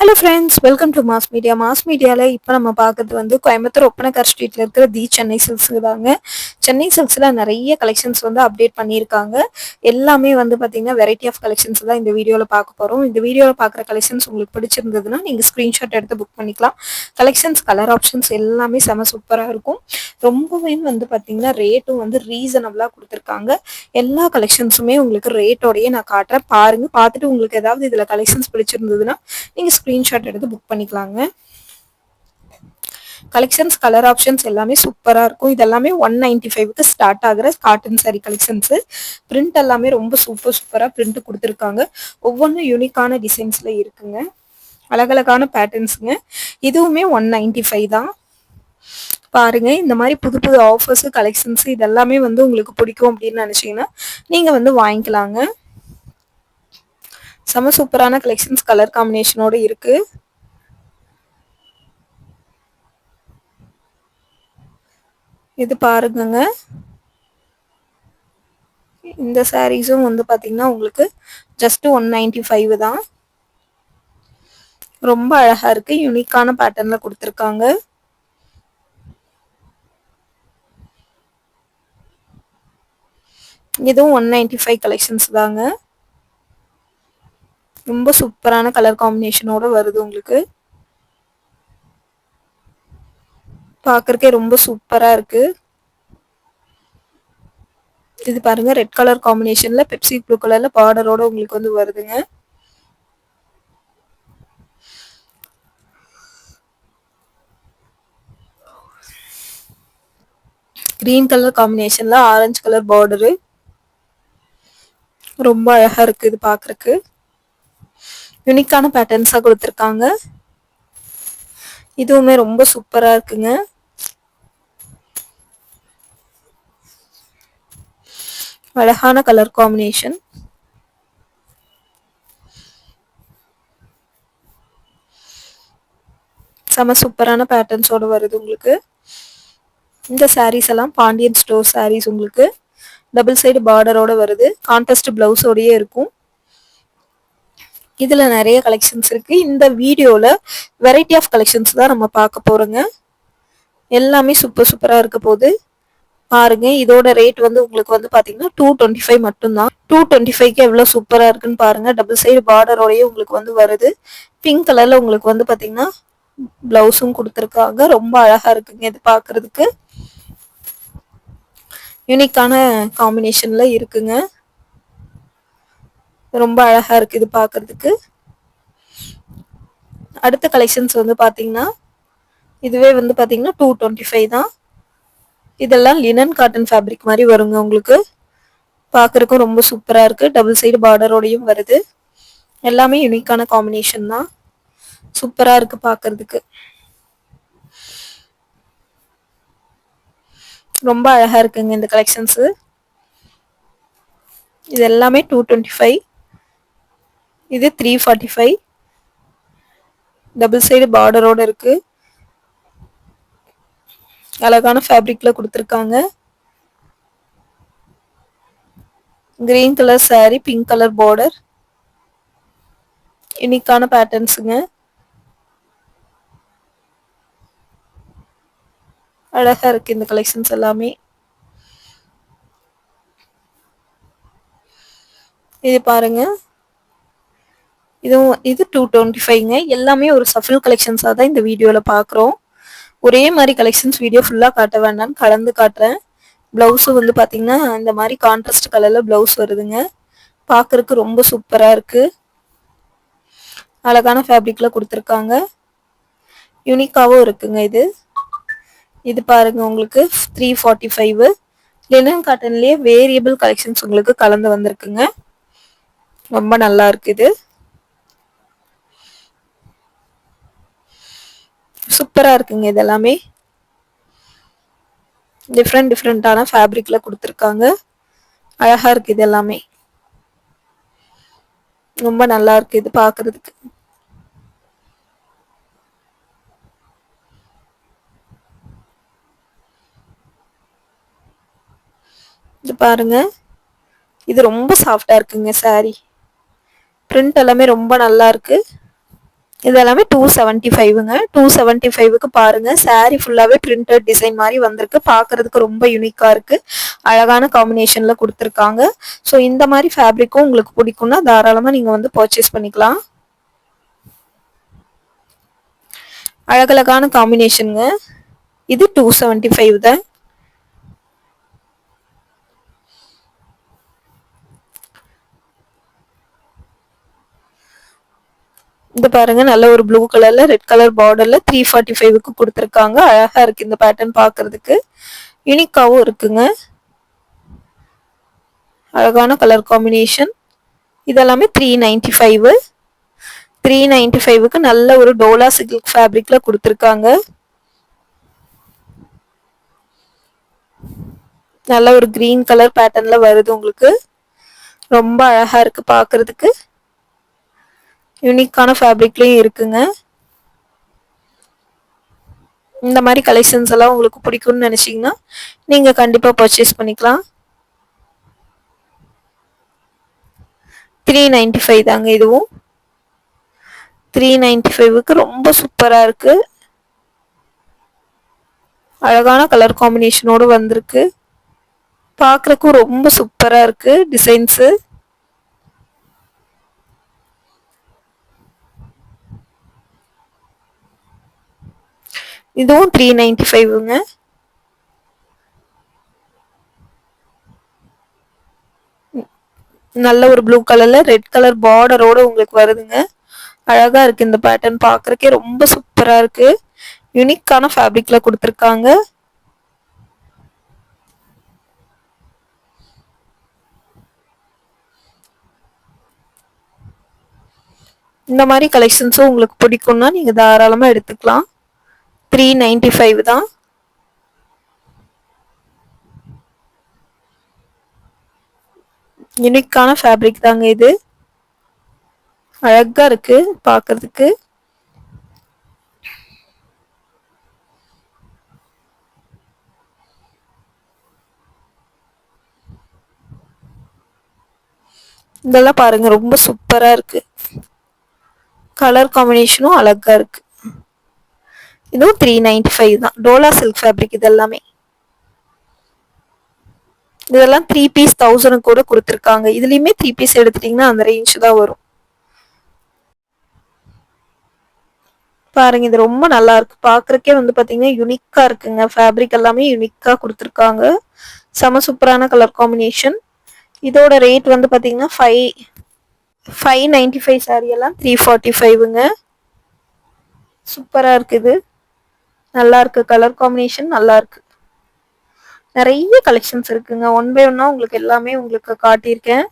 Hello friends welcome to mass media mass மீடியாவில் இப்போ நம்ம பார்க்குறது வந்து கோயம்புத்தூர் ஒப்பனக்கார் ஸ்ட்ரீட்டில் இருக்கிற தி சென்னை சில்க்ஸுக்கு தாங்க. சென்னை சில்க்ஸில் நிறைய கலெக்ஷன்ஸ் வந்து அப்டேட் பண்ணியிருக்காங்க. எல்லாமே வந்து பார்த்தீங்கன்னா வெரைட்டி ஆஃப் கலெக்ஷன்ஸ் தான் இந்த வீடியோவில் பார்க்க போகிறோம் இந்த வீடியோவில் பார்க்குற கலெக்ஷன்ஸ் உங்களுக்கு பிடிச்சிருந்ததுன்னா நீங்கள் ஸ்க்ரீன்ஷாட் எடுத்து புக் பண்ணிக்கலாம். கலெக்ஷன்ஸ் கலர் ஆப்ஷன்ஸ் எல்லாமே செம சூப்பராக இருக்கும். ரொம்பவே வந்து பார்த்தீங்கன்னா ரேட்டும் வந்து ரீசனபிளாக கொடுத்துருக்காங்க. எல்லா கலெக்ஷன்ஸுமே உங்களுக்கு ரேட்டோடையே நான் காட்டுறேன். பாருங்கள் பார்த்துட்டு உங்களுக்கு ஏதாவது இதில் கலெக்ஷன்ஸ் பிடிச்சிருந்ததுன்னா நீங்கள் ஸ்க்ரீன்ஷாட் எடுத்து புக் பண்ணிக்கலாங்க. கலெக்ஷன்ஸ் கலர் ஆப்ஷன்ஸ் எல்லாமே சூப்பராக இருக்கும். இதெல்லாமே ஒன் நைன்டி ஃபைவ்க்கு ஸ்டார்ட் ஆகிற காட்டன் சாரி கலெக்ஷன்ஸு பிரிண்ட் எல்லாமே ரொம்ப சூப்பர் சூப்பராக பிரிண்ட் கொடுத்துருக்காங்க. ஒவ்வொன்றும் யூனிக்கான டிசைன்ஸில் இருக்குங்க. அழகழகான பேட்டர்ன்ஸுங்க இதுவுமே ஒன் நைன்டி ஃபைவ் தான். பாருங்க இந்த மாதிரி புது புது ஆஃபர்ஸு கலெக்ஷன்ஸு இதெல்லாமே வந்து உங்களுக்கு பிடிக்கும் அப்படின்னு நினச்சிங்கன்னா நீங்கள் வந்து வாங்கிக்கலாங்க. செம சூப்பரான கலெக்ஷன்ஸ் கலர் காம்பினேஷனோடு இருக்கு. இது பாருங்கங்க. இந்த சாரீஸும் வந்து பார்த்தீங்கன்னா உங்களுக்கு ஜஸ்ட் ஒன் நைன்டி ஃபைவ் தான். ரொம்ப அழகா இருக்கு. யூனிக்கான பேட்டர்ன்ல கொடுத்துருக்காங்க. இதுவும் ஒன் நைன்டி ஃபைவ் கலெக்ஷன்ஸ் தாங்க. ரொம்ப சூப்பரான கலர் காம்பினேஷனோட வருது உங்களுக்கு. பார்க்கறக்கே ரொம்ப சூப்பரா இருக்கு. இது பாருங்க ரெட் கலர் காம்பினேஷன்ல பெப்சி ப்ளூ கலர்ல பார்டரோட உங்களுக்கு வந்து வருதுங்க. கிரீன் கலர் காம்பினேஷன்ல ஆரஞ்சு கலர் பார்டரு ரொம்ப அழகா இருக்கு இது பாக்குறதுக்கு. யூனிக்கான பேட்டர்ன்ஸாக கொடுத்துருக்காங்க. இதுவுமே ரொம்ப சூப்பராக இருக்குங்க. அழகான கலர் காம்பினேஷன் செம சூப்பரான பேட்டர்ன்ஸோட வருது உங்களுக்கு. இந்த சாரீஸ் எல்லாம் பாண்டியன் ஸ்டோர் சாரீஸ் உங்களுக்கு. டபுள் சைடு பார்டரோட வருது. கான்டெஸ்ட் பிளவுஸோடயே இருக்கும். இதில் நிறைய கலெக்ஷன்ஸ் இருக்குது இந்த வீடியோவில் வெரைட்டி ஆஃப் கலெக்ஷன்ஸ் தான் நம்ம பார்க்க போகிறோங்க எல்லாமே சூப்பர் சூப்பராக இருக்க போகுது பாருங்க. இதோட ரேட் வந்து உங்களுக்கு வந்து பாத்தீங்கன்னா டூ டுவெண்ட்டி ஃபைவ் மட்டும்தான் டூ டுவெண்ட்டி ஃபைவ்க்கு எவ்வளோ சூப்பராக இருக்குன்னு பாருங்க. டபுள் சைடு பார்டரோடய உங்களுக்கு வந்து வருது. பிங்க் கலர்ல உங்களுக்கு வந்து பாத்தீங்கன்னா பிளவுஸும் கொடுத்துருக்காங்க. ரொம்ப அழகா இருக்குங்க இது பாக்குறதுக்கு. யூனிக்கான காம்பினேஷன்ல இருக்குங்க. ரொம்ப அழகா இருக்கு இது பாக்குறதுக்கு. அடுத்த கலெக்ஷன்ஸ் வந்து பாத்தீங்கன்னா இதுவே வந்து பாத்தீங்கன்னா டூ டுவெண்ட்டி ஃபைவ் தான். இதெல்லாம் லினன் காட்டன் ஃபேப்ரிக் மாதிரி வருங்க உங்களுக்கு. பார்க்கறதுக்கும் ரொம்ப சூப்பரா இருக்கு. டபுள் சைடு பார்டரோடையும் வருது. எல்லாமே யூனிக்கான காம்பினேஷன் தான். சூப்பரா இருக்கு பார்க்கறதுக்கு ரொம்ப அழகா இருக்குங்க இந்த கலெக்ஷன்ஸ் இது எல்லாமே டூ டுவெண்ட்டி ஃபைவ் இது three forty five double side பார்டரோட இருக்கு. அழகான ஃபேப்ரிக்ல கொடுத்துருக்காங்க. Green colour sari pink colour border யூனிக்கான பேட்டர்ன்ஸுங்க அழகா இருக்கு இந்த கலெக்ஷன்ஸ் எல்லாமே. இது பாருங்க. இதுவும் இது டூ டுவெண்ட்டி ஃபைவ்ங்க எல்லாமே ஒரு சஃபில் கலெக்ஷன்ஸாக தான் இந்த வீடியோவில் பார்க்குறோம் ஒரே மாதிரி கலெக்ஷன்ஸ் வீடியோ ஃபுல்லாக காட்ட வேண்டாம்னு கலந்து காட்டுறேன். ப்ளவுஸும் வந்து பார்த்தீங்கன்னா இந்த மாதிரி கான்ட்ராஸ்ட் கலரில் ப்ளவுஸ் வருதுங்க. பார்க்குறக்கு ரொம்ப சூப்பராக இருக்குது அழகான ஃபேப்ரிக்கில் கொடுத்துருக்காங்க. யூனிக்காகவும் இருக்குங்க இது. இது பாருங்க உங்களுக்கு த்ரீ ஃபார்ட்டி ஃபைவ் லினன் காட்டன்லேயே வேரியபிள் கலெக்ஷன்ஸ் உங்களுக்கு கலந்து வந்திருக்குங்க. ரொம்ப நல்லா இருக்கு சூப்பராக சூப்பரா இருக்குங்க இது எல்லாமே டிஃப்ரெண்ட் டிஃப்ரெண்ட்டான ஃபேப்ரிக்ல கொடுத்துருக்காங்க. அழகா இருக்கு இது எல்லாமே ரொம்ப நல்லா இருக்கு இது பாக்குறதுக்கு. இது பாருங்க. இது ரொம்ப சாஃப்டா இருக்குங்க சாரி பிரிண்ட் எல்லாமே ரொம்ப நல்லா இருக்கு. இது எல்லாமே டூ செவன்ட்டி ஃபைவுங்க டூ செவன்ட்டி ஃபைவுக்கு பாருங்கள் சாரீ ஃபுல்லாகவே பிரிண்டட் டிசைன் மாதிரி வந்திருக்கு. பார்க்கறதுக்கு ரொம்ப யூனிக்காக இருக்குது அழகான காம்பினேஷனில் கொடுத்துருக்காங்க. ஸோ இந்த மாதிரி ஃபேப்ரிக்கும் உங்களுக்கு பிடிக்கும்னா தாராளமாக நீங்கள் வந்து பர்ச்சேஸ் பண்ணிக்கலாம். அழகழகான காம்பினேஷனுங்க இது டூ செவன்ட்டி ஃபைவ் தான் இந்த பாருங்க நல்ல ஒரு ப்ளூ கலர்ல ரெட் கலர் பார்டர்ல த்ரீ ஃபார்ட்டி ஃபைவ்க்கு கொடுத்துருக்காங்க. அழகா இருக்கு இந்த பேட்டர்ன் பாக்குறதுக்கு. யூனிக்காவும் இருக்குங்க. அழகான கலர் காம்பினேஷன் இதெல்லாமே three ninety five three ninety ஃபைவுக்கு நல்ல ஒரு டோலா சில்க் ஃபேப்ரிக்ல கொடுத்துருக்காங்க. நல்ல ஒரு கிரீன் கலர் பேட்டர்ன்ல வருது உங்களுக்கு. ரொம்ப அழகா இருக்கு பாக்குறதுக்கு. யூனிக்கான ஃபேப்ரிக்லேயும் இருக்குங்க. இந்த மாதிரி கலெக்ஷன்ஸ் எல்லாம் உங்களுக்கு பிடிக்கும்னு நினச்சிங்கன்னா நீங்கள் கண்டிப்பாக பர்ச்சேஸ் பண்ணிக்கலாம். த்ரீ நைன்டி ஃபைவ் தாங்க இதுவும். த்ரீ நைன்டி ஃபைவுக்கு ரொம்ப சூப்பராக இருக்கு. அழகான கலர் காம்பினேஷனோடு வந்திருக்கு. பார்க்குறக்கும் ரொம்ப சூப்பராக இருக்குது டிசைன்ஸு இதுவும் த்ரீ நைன்டி ஃபைவுங்க நல்ல ஒரு ப்ளூ கலர்ல ரெட் கலர் பார்டரோட உங்களுக்கு வருதுங்க. அழகா இருக்கு இந்த பேட்டர்ன் பார்க்கறக்கே ரொம்ப சூப்பரா இருக்கு. யூனிக்கான ஃபேப்ரிக்ல கொடுத்துருக்காங்க. இந்த மாதிரி கலெக்ஷன்ஸும் உங்களுக்கு பிடிக்கும்னா நீங்கள் தாராளமாக எடுத்துக்கலாம். த்ரீ நைன்டி ஃபைவ் தான். யூனிக்கான ஃபேப்ரிக் தாங்க இது. அழகா இருக்கு பார்க்கறதுக்கு இதெல்லாம் பாருங்க ரொம்ப சூப்பரா இருக்கு. கலர் காம்பினேஷனும் அழகா இருக்கு. இதுவும் த்ரீ நைன்டி ஃபைவ் தான். டோலா சில்க் ஃபேப்ரிக் இது எல்லாமே இதெல்லாம் த்ரீ பீஸ் தௌசண்ட் கூட கொடுத்துருக்காங்க. இதுலேயுமே த்ரீ பீஸ் எடுத்துட்டிங்கன்னா அந்த ரேஞ்ச் தான் வரும். பாருங்க இது ரொம்ப நல்லா இருக்கு. பாக்குறக்கே வந்து பாத்தீங்கன்னா யூனிக்கா இருக்குங்க. ஃபேப்ரிக் எல்லாமே யூனிக்கா கொடுத்துருக்காங்க. செம சூப்பரான கலர் காம்பினேஷன் இதோட ரேட் வந்து பாத்தீங்கன்னா five five ninety five sari எல்லாம் த்ரீ ஃபார்ட்டி ஃபைவ்ங்க சூப்பராக இருக்குது நல்லா இருக்கு கலர் காம்பினேஷன் நல்லா இருக்கு நிறைய கலெக்ஷன்ஸ் இருக்குங்க. ஒன் பை ஒன்னா உங்களுக்கு எல்லாமே உங்களுக்கு காட்டியிருக்கேன்.